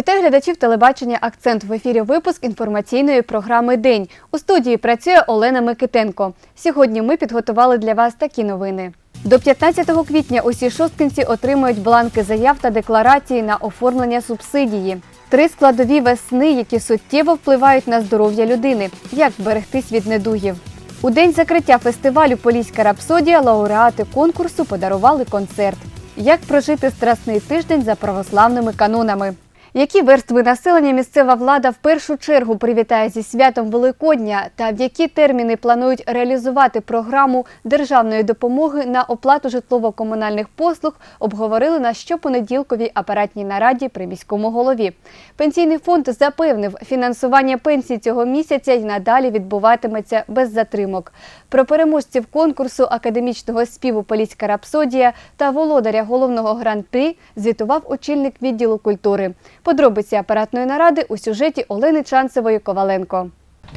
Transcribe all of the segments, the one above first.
Вітаю глядачів телебачення Акцент в ефірі. Випуск інформаційної програми День. У студії працює Олена Микитенко. Сьогодні ми підготували для вас такі новини. До 15 квітня усі шосткинці отримають бланки заяв та декларації на оформлення субсидії. Три складові весни, які суттєво впливають на здоров'я людини. Як вберегтись від недугів. У день закриття фестивалю Поліська рапсодія лауреати конкурсу подарували концерт. Як прожити страсний тиждень за православними канонами? Які верстви населення місцева влада в першу чергу привітає зі святом Великодня та в які терміни планують реалізувати програму державної допомоги на оплату житлово-комунальних послуг, обговорили на щопонеділковій апаратній нараді при міському голові. Пенсійний фонд запевнив, фінансування пенсій цього місяця й надалі відбуватиметься без затримок. Про переможців конкурсу академічного співу Поліська рапсодія та володаря головного гран-при звітував очільник відділу культури. Подробиці апаратної наради у сюжеті Олени Чанцевої Коваленко.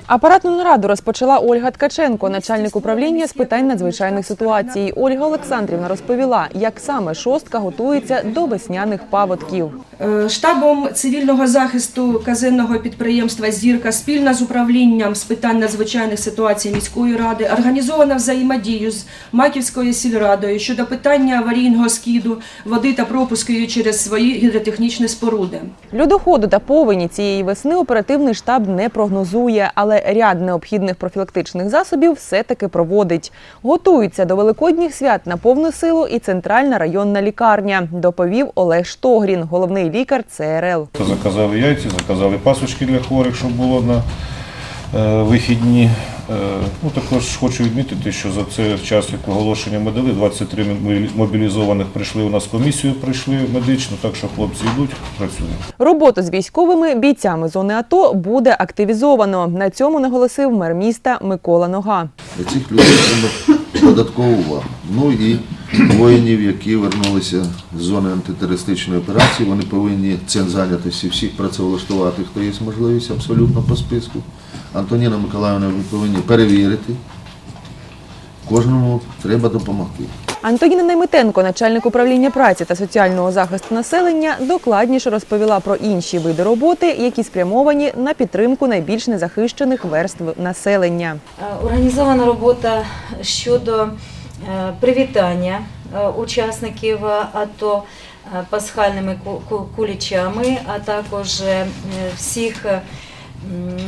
Апаратну нараду розпочала Ольга Ткаченко, начальник управління з питань надзвичайних ситуацій. Ольга Олександрівна розповіла, як саме шостка готується до весняних паводків. Е, Штабом цивільного захисту казенного підприємства Зірка спільно з управлінням з питань надзвичайних ситуацій міської ради організовано взаємодію з Маківською сільрадою щодо питання аварійного скиду води та пропуску через свої гідротехнічні споруди. Льодоходу та повені цієї весни оперативний штаб не прогнозує, але ряд необхідних профілактичних засобів все-таки проводить. Готуються до великодніх свят на повну силу і центральна районна лікарня, доповів Олег Штогрін, головний лікар ЦРЛ. Заказали яйця, заказали пасочки для хворих, щоб було на вихідні. Е, ну, також хочу відмітити, що за цей час, як оголошення ми дали, 23 мобілі- мобілізованих прийшли у нас комісію, прийшли медичну, так що хлопці йдуть, працюємо. Роботу з військовими бійцями зони АТО буде активізовано. На цьому наголосив мер міста Микола Нога. Для цих людей треба додаткову увагу. Ну і воїнів, які вернулися з зони антитерористичної операції, вони повинні центр зайнятості всіх працевлаштувати, хто є можливість абсолютно по списку. Антоніна Миколаївна, ви повинні перевірити. Кожному треба допомогти. Антоніна Наймитенко, начальник управління праці та соціального захисту населення, докладніше розповіла про інші види роботи, які спрямовані на підтримку найбільш незахищених верств населення. Е, Організована робота щодо е, привітання е, учасників АТО пасхальними ку- ку- кулічами, а також всіх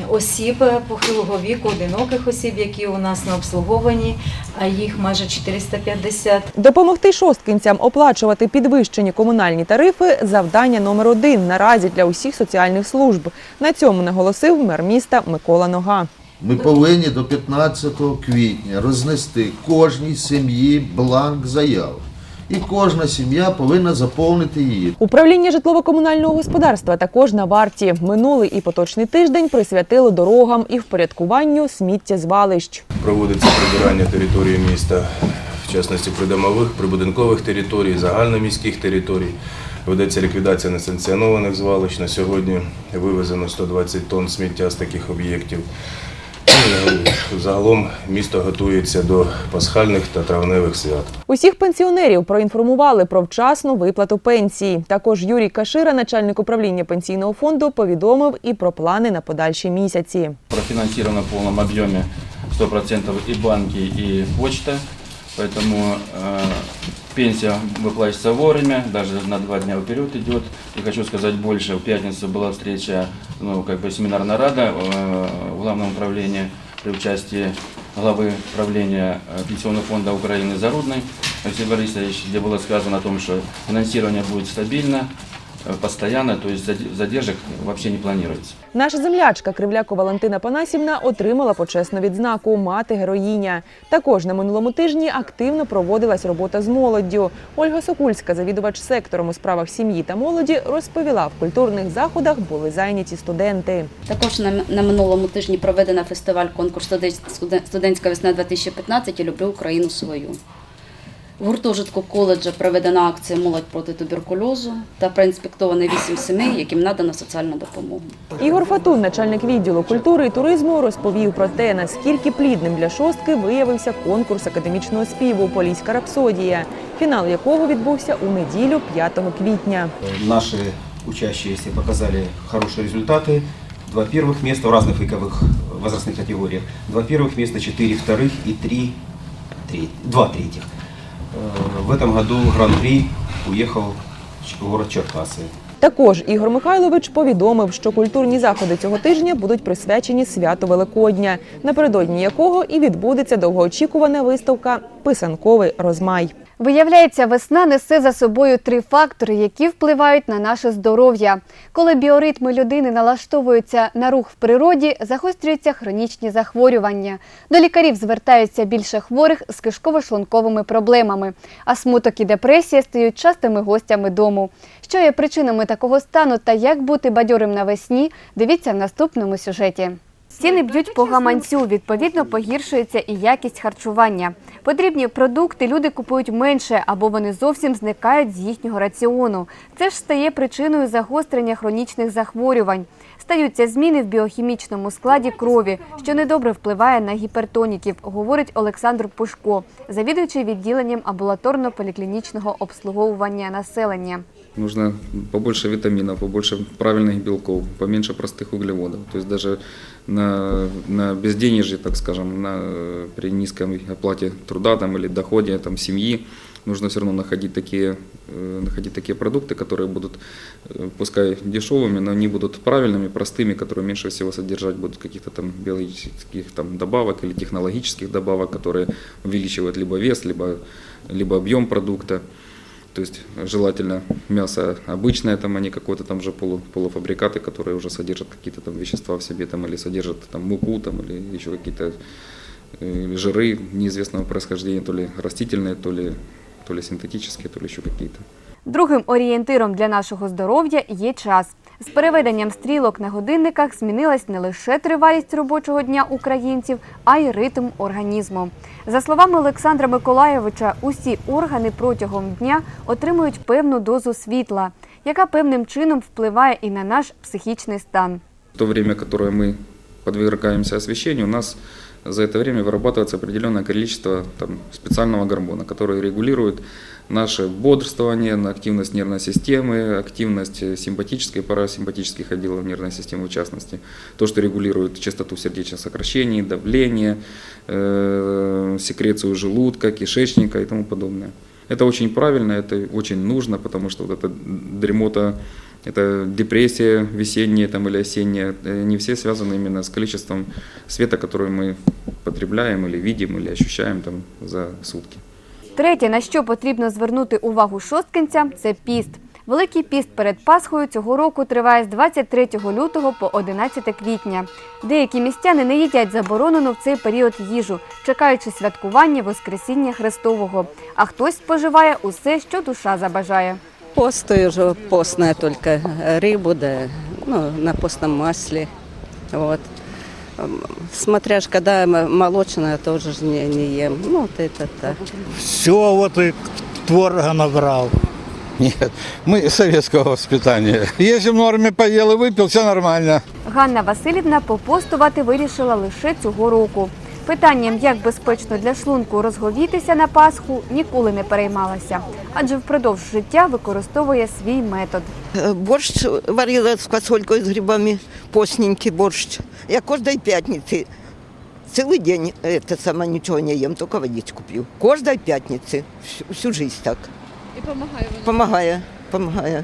осіб похилого віку, одиноких осіб, які у нас на обслуговуванні, а їх майже 450. Допомогти шосткинцям оплачувати підвищені комунальні тарифи завдання номер один наразі для усіх соціальних служб. На цьому наголосив мер міста Микола Нога. Ми повинні до 15 квітня рознести кожній сім'ї бланк заяв. І кожна сім'я повинна заповнити її. Управління житлово-комунального господарства також на варті. Минулий і поточний тиждень присвятило дорогам і впорядкуванню сміттєзвалищ. Проводиться прибирання території міста, в частності придомових, прибудинкових територій, загальноміських територій. Ведеться ліквідація несанкціонованих звалищ. На сьогодні вивезено 120 тонн сміття з таких об'єктів. Загалом місто готується до пасхальних та травневих свят. Усіх пенсіонерів проінформували про вчасну виплату пенсії. Також Юрій Кашира, начальник управління пенсійного фонду, повідомив і про плани на подальші місяці. Профінансовано в повному об'ємі 100% і банки, і почта. Поэтому э, пенсия выплачивается вовремя, даже на два дня вперед идет. И хочу сказать больше, в пятницу была встреча, ну, как бы семинарная рада э, в главном управлении при участии главы правления э, Пенсионного фонда Украины Зарудной Алексей Борисович, где было сказано о том, что финансирование будет стабильно, постоянно, то есть заде- задержек вообще не планируется. Наша землячка Кривляко Валентина Панасівна отримала почесну відзнаку Мати героїня. Також на минулому тижні активно проводилась робота з молоддю. Ольга Сокульська, завідувач сектором у справах сім'ї та молоді, розповіла, в культурних заходах були зайняті студенти. Також на, на минулому тижні проведено фестиваль конкурс «Студен- студен- студентська весна 2015 і люблю Україну свою. В гуртожитку коледжа проведена акція Молодь проти туберкульозу та проінспектовано 8 сімей, яким надана соціальна допомога. Ігор Фатун, начальник відділу культури і туризму, розповів про те, наскільки плідним для шостки виявився конкурс академічного співу Поліська рапсодія, фінал якого відбувся у неділю 5 квітня. Наші учащиеся показали хорошие результаты. Два первых места в разных вековых возрастных категориях. Два первых места, четыре вторых и три, треть- два третьих. Э, В этом году гран-при уехал в город Черкасы. Також Ігор Михайлович повідомив, що культурні заходи цього тижня будуть присвячені святу Великодня, напередодні якого і відбудеться довгоочікувана виставка Писанковий розмай. Виявляється, весна несе за собою три фактори, які впливають на наше здоров'я. Коли біоритми людини налаштовуються на рух в природі, загострюються хронічні захворювання. До лікарів звертаються більше хворих з кишково-шлунковими проблемами, а смуток і депресія стають частими гостями дому. Що є причинами такого стану та як бути бадьорим навесні, дивіться в наступному сюжеті. Ціни б'ють по гаманцю, відповідно погіршується і якість харчування. Потрібні продукти люди купують менше або вони зовсім зникають з їхнього раціону. Це ж стає причиною загострення хронічних захворювань. Стаються зміни в біохімічному складі крові, що недобре впливає на гіпертоніків, говорить Олександр Пушко, завідуючий відділенням амбулаторно-поліклінічного обслуговування населення. Нужно побольше витаминов, побольше правильных белков, поменьше простых углеводов. То есть даже на, на безденежье, так скажем, на, при низкой оплате труда там, или доходе там, семьи, нужно все равно находить такие, э, находить такие продукты, которые будут, э, пускай дешевыми, но они будут правильными, простыми, которые меньше всего содержать будут каких-то там биологических там, добавок или технологических добавок, которые увеличивают либо вес, либо, либо объем продукта. То есть желательно мясо обычное, там, а не какой-то там же полу, полуфабрикаты, которые уже содержат какие-то там вещества в себе, там, или содержат там муку, там, или еще какие-то э, жиры неизвестного происхождения, то ли растительные, то ли, то ли синтетические, то ли еще какие-то. Другим орієнтиром для нашого здоров'я є час. З переведенням стрілок на годинниках змінилась не лише тривалість робочого дня українців, а й ритм організму. За словами Олександра Миколайовича, усі органи протягом дня отримують певну дозу світла, яка певним чином впливає і на наш психічний стан. В то время, которое мы подвергаемся освещению, у нас за это время вырабатывается определенное количество там, специального гормона, который регулирует наше бодрствование, активность нервной системы, активность симпатической и парасимпатических отделов нервной системы в частности. То, что регулирует частоту сердечных сокращений, давление, э, секрецию желудка, кишечника и тому подобное. Это очень правильно, это очень нужно, потому что вот эта дремота, это депрессия весенняя там, или осенняя, э, не все связаны именно с количеством света, который мы потребляем или видим, или ощущаем там, за сутки. Третє, на що потрібно звернути увагу шосткинцям, це піст. Великий піст перед Пасхою цього року триває з 23 лютого по 11 квітня. Деякі містяни не їдять заборонену в цей період їжу, чекаючи святкування Воскресіння Христового. А хтось споживає усе, що душа забажає. Постою же постная только э, рыбу, да, ну, на постном масле. Вот М, Смотря ж, когда м- молочное, тоже ж не, не ем. Ну, вот это так. Все, вот и творога набрал. Нет, мы советского воспитания. Если в норме поел и выпил, все нормально. Ганна Васильівна попостувати вирішила лише цього року. Питанням, як безпечно для шлунку розговітися на Пасху, ніколи не переймалася, адже впродовж життя використовує свій метод. Е, Борщ варила з фасолькою з грибами, постненький борщ. Я кожної п'ятниці цілий день е, те саме нічого не їм, тільки водичку п'ю. Кожної п'ятниці, всю, всю життя так. І допомагає воно. Помагає, помагає.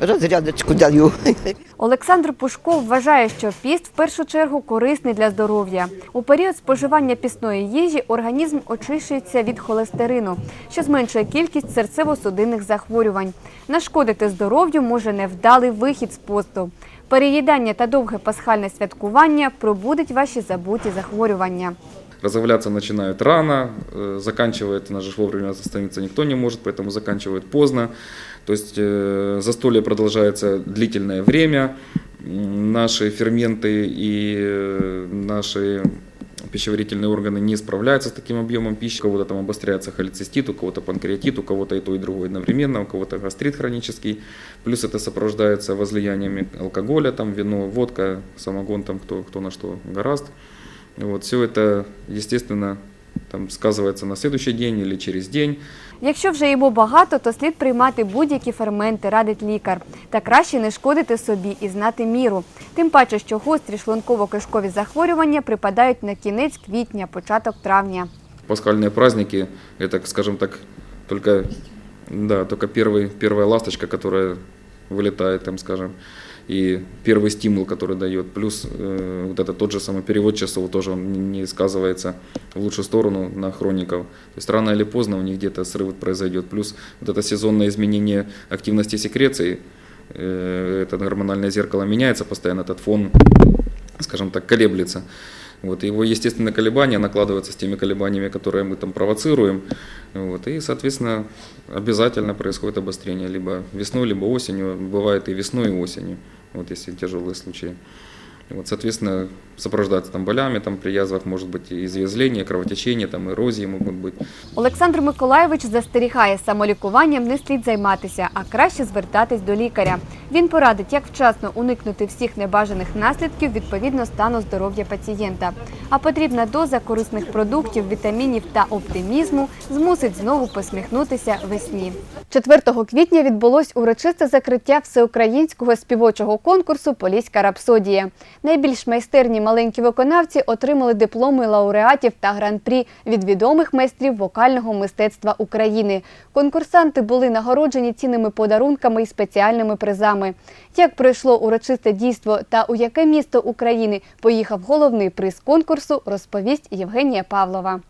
Розрядочку даю. Олександр Пушко вважає, що піст в першу чергу корисний для здоров'я. У період споживання пісної їжі організм очищується від холестерину, що зменшує кількість серцево-судинних захворювань. Нашкодити здоров'ю може невдалий вихід з посту. Переїдання та довге пасхальне святкування пробудить ваші забуті захворювання. Разговляться начинают рано, э, заканчивает, у нас же вовремя остановиться никто не может, поэтому заканчивают поздно. То есть э, застолье продолжается длительное время, наши ферменты и э, наши пищеварительные органы не справляются с таким объемом пищи. У кого-то там обостряется холецистит, у кого-то панкреатит, у кого-то и то, и другое одновременно, у кого-то гастрит хронический. Плюс это сопровождается возлияниями алкоголя, там вино, водка, самогон, там кто, кто на что гораст. Вот, все это, естественно, там сказывается на следующий день или через день. Якщо вже їмо багато, то слід приймати будь-які ферменти, радить лікар. Та краще не шкодити собі і знати міру. Тим паче, що гострі шлунково-кишкові захворювання припадають на кінець квітня, початок травня. Пасхальные праздники, это, скажем так, только, да, только первый, первая ласточка, которая вылетает, там, скажем, и первый стимул, который дает. Плюс э, вот это тот же самый перевод часов тоже он не сказывается в лучшую сторону на хроников. То есть рано или поздно у них где-то срыв произойдет. Плюс вот это сезонное изменение активности секреции, э, это гормональное зеркало меняется постоянно, этот фон, скажем так, колеблется. Вот, его естественное колебания накладываются с теми колебаниями, которые мы там провоцируем. Вот, и, соответственно, обязательно происходит обострение либо весной, либо осенью. Бывает и весной, и осенью, вот, если тяжелые случаи. Вот, соответственно, сопровождаться там болями, там при язвах может быть и извязление, кровотечение, там эрозии могут быть. Олександр Миколаєвич застерігає, самолікуванням не слід займатися, а краще звертатись до лікаря. Він порадить, як вчасно уникнути всіх небажаних наслідків відповідно стану здоров'я пацієнта. А потрібна доза корисних продуктів, вітамінів та оптимізму змусить знову посміхнутися весні. 4 квітня відбулось урочисте закриття всеукраїнського співочого конкурсу Поліська рапсодія. Найбільш майстерні маленькі виконавці отримали дипломи лауреатів та гран-прі від відомих майстрів вокального мистецтва України. Конкурсанти були нагороджені цінними подарунками і спеціальними призами. Як пройшло урочисте дійство та у яке місто України поїхав головний приз конкурсу, розповість Євгенія Павлова.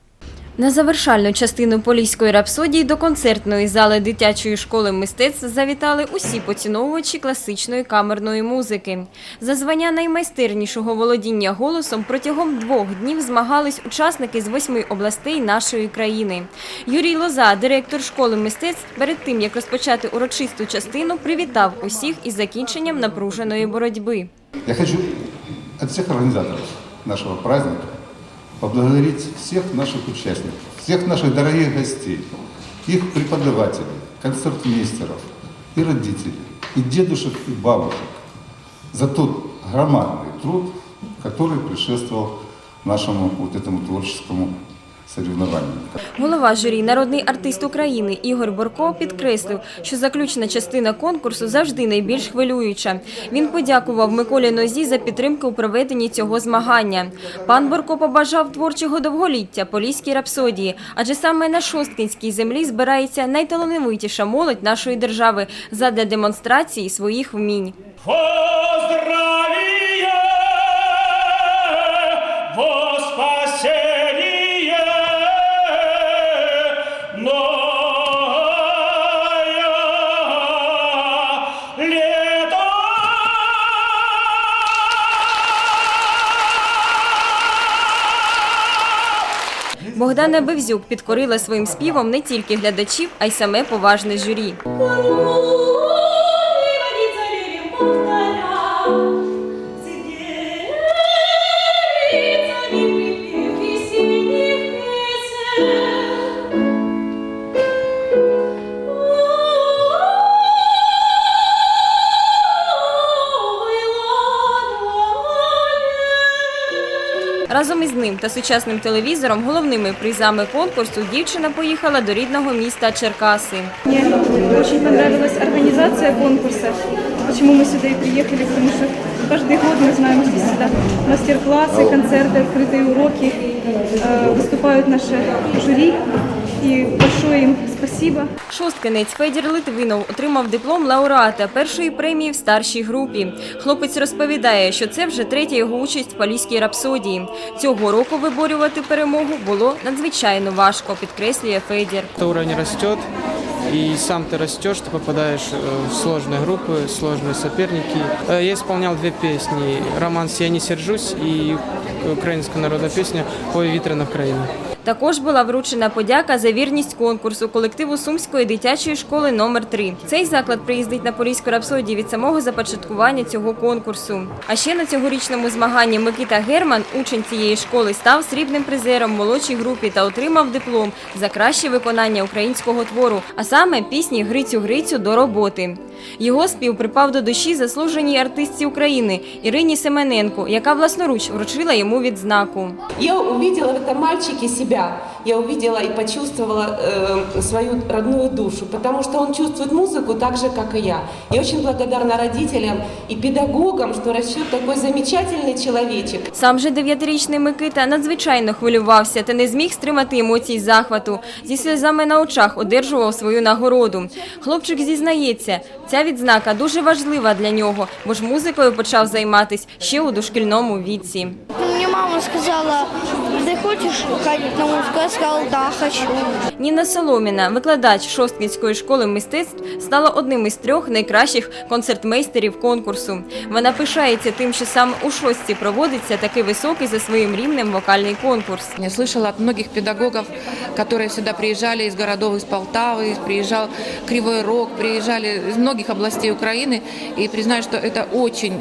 На завершальну частину поліської рапсодії до концертної зали дитячої школи мистецтв завітали усі поціновувачі класичної камерної музики. За звання наймайстернішого володіння голосом протягом двох днів змагались учасники з восьми областей нашої країни. Юрій Лоза, директор школи мистецтв, перед тим як розпочати урочисту частину, привітав усіх із закінченням напруженої боротьби. Я хочу от всех организаторов нашего праздника поблагодарить всех наших участников, всех наших дорогих гостей, их преподавателей, концертмейстеров и родителей, и дедушек, и бабушек за тот громадный труд, который предшествовал нашему вот этому творческому соревнованию. Голова журі, народний артист України Ігор Борко підкреслив, що заключна частина конкурсу завжди найбільш хвилююча. Він подякував Миколі Нозі за підтримку у проведенні цього змагання. Пан Борко побажав творчого довголіття поліській рапсодії, адже саме на шосткинській землі збирається найталановитіша молодь нашої держави задля демонстрації своїх вмінь. во Богдана Бевзюк підкорила своїм співом не тільки глядачів, а й саме поважне журі. та сучасним телевізором головними призами конкурсу дівчина поїхала до рідного міста Черкаси. Мне очень понравилась организация конкурса. Почему мы сюда и приехали, потому что каждый год мы знаем, что сюда мастер-классы, концерты, открытые уроки, э, выступают наши жюри. И большое им спасибо. Шосткинець Федір Литвинов отримав диплом лауреата першої премії в старшій групі. Хлопець розповідає, що це вже третя його участь в поліській рапсодії. Цього року виборювати перемогу було надзвичайно важко, підкреслює Федір. Уровень растет, и сам ты растешь, ты попадаешь э, в сложные группы, сложные соперники. Э, Я исполнял две песни. Романс «Я не сержусь» и украинская народная песня «Ой, вітряна країна». Також була вручена подяка за вірність конкурсу колективу Сумської дитячої школи номер 3 Цей заклад приїздить на Поліську рапсодію від самого започаткування цього конкурсу. А ще на цьогорічному змаганні Микита Герман, учень цієї школи, став срібним призером в молодшій групі та отримав диплом за краще виконання українського твору, а саме пісні Грицю Грицю до роботи. Його спів припав до душі заслуженій артистці України Ірині Семененко, яка власноруч вручила йому відзнаку. Я увидела в этом мальчике себя себя. Я увидела и почувствовала э, свою родную душу, потому что он чувствует музыку так же, как и я. Я очень благодарна родителям и педагогам, что растет такой замечательный человечек. Сам же дев'ятирічний Микита надзвичайно хвилювався та не зміг стримати емоцій захвату. Зі сльозами на очах одержував свою нагороду. Хлопчик зізнається, ця відзнака дуже важлива для нього, бо ж музикою почав займатись ще у дошкільному віці. Мне мама сказала, ты хочешь ходить на музыку? Я сказала, да, хочу. Ніна Соломіна, викладач Шосткінської школи мистецтв, стала одним із трьох найкращих концертмейстерів конкурсу. Вона пишається тим, що саме у шостці проводиться такий високий за своїм рівнем вокальний конкурс. Я слышала от многих педагогов, которые сюда приезжали из городов, из Полтавы, приезжал Кривой Рог, приезжали из многих областей Украины. И признаю, что это очень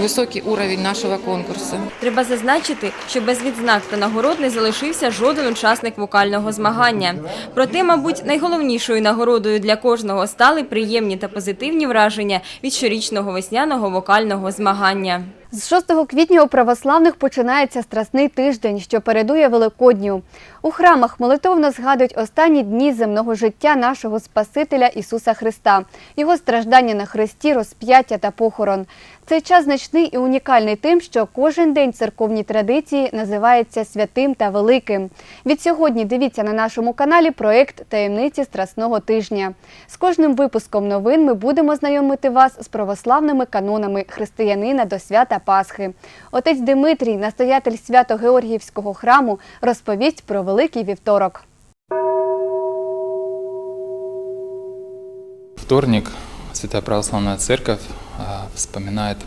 высокий уровень нашого конкурсу. Треба зазначити, що без відзнак та нагород не залишився жоден учасник вокального змагання. Проте, мабуть, найголовнішою нагородою для кожного стали приємні та позитивні враження від щорічного весняного вокального змагання. З 6 квітня у православних починається страсний тиждень, що передує Великодню. У храмах молитовно згадують останні дні земного життя нашого Спасителя Ісуса Христа, його страждання на хресті, розп'яття та похорон. Цей час значний і унікальний тим, що кожен день церковні традиції називається святим та великим. Від сьогодні дивіться на нашому каналі проект Таємниці Страсного тижня. З кожним випуском новин ми будемо знайомити вас з православними канонами християнина до свята Пасхи. Отець Димитрій, настоятель Свято-Георгіївського храму, розповість про Великий вівторок. Вторник Святая Православная Церковь а, вспоминает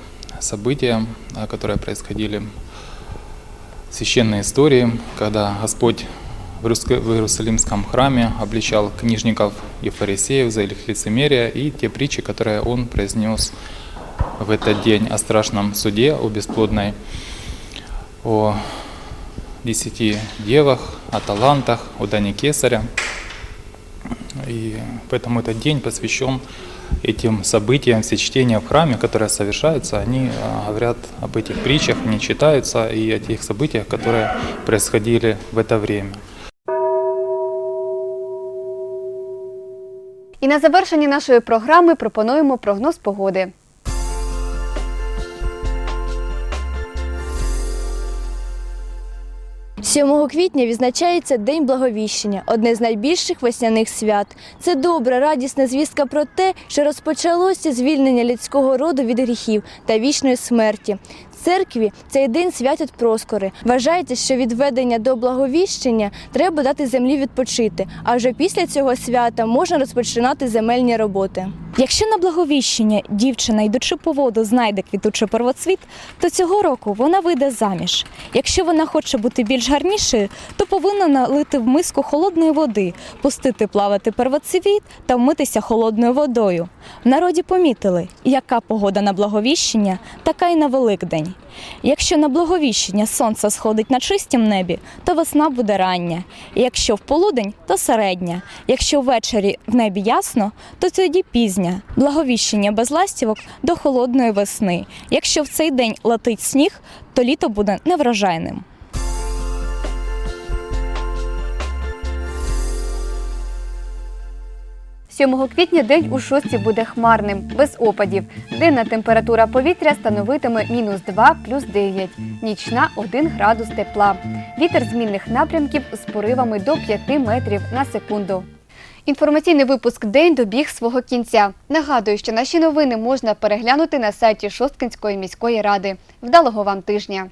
события, а, которые происходили в священной истории, когда Господь в Иеруск- в Иерусалимском храме обличал книжников и фарисеев за их лицемерие и те притчи, которые Он произнес в этот день о страшном суде, о бесплодной, о десяти девах, о талантах, о Дане Кесаря. И поэтому этот день посвящен этим событиям, все чтения в храме, которые совершаются, они а, говорят об этих притчах, они читаются и о тех событиях, которые происходили в это время. І на завершенні нашої програми пропонуємо прогноз погоди. Сьомого квітня відзначається День Благовіщення, одне з найбільших весняних свят. Це добра, радісна звістка про те, що розпочалося звільнення людського роду від гріхів та вічної смерті. Церкві цей день святять проскори. Вважається, що від ведення до благовіщення треба дати землі відпочити, а вже після цього свята можна розпочинати земельні роботи. Якщо на благовіщення дівчина, йдучи по воду, знайде квітучий первоцвіт, то цього року вона вийде заміж. Якщо вона хоче бути більш гарнішою, то повинна налити в миску холодної води, пустити плавати первоцвіт та вмитися холодною водою. В народі помітили, яка погода на благовіщення, така й на Великдень. Якщо на благовіщення сонце сходить на чистім небі, то весна буде рання. Якщо в полудень, то середня. Якщо ввечері в небі ясно, то тоді пізня. Благовіщення без ластівок до холодної весни. Якщо в цей день летить сніг, то літо буде неврожайним. – 7 квітня день у шостці буде хмарним, без опадів. Денна температура повітря становитиме мінус 2 плюс 9, нічна 1 градус тепла. Вітер змінних напрямків з поривами до 5 метрів на секунду. Інформаційний випуск День добіг свого кінця. Нагадую, що наші новини можна переглянути на сайті Шосткинської міської ради. Вдалого вам тижня!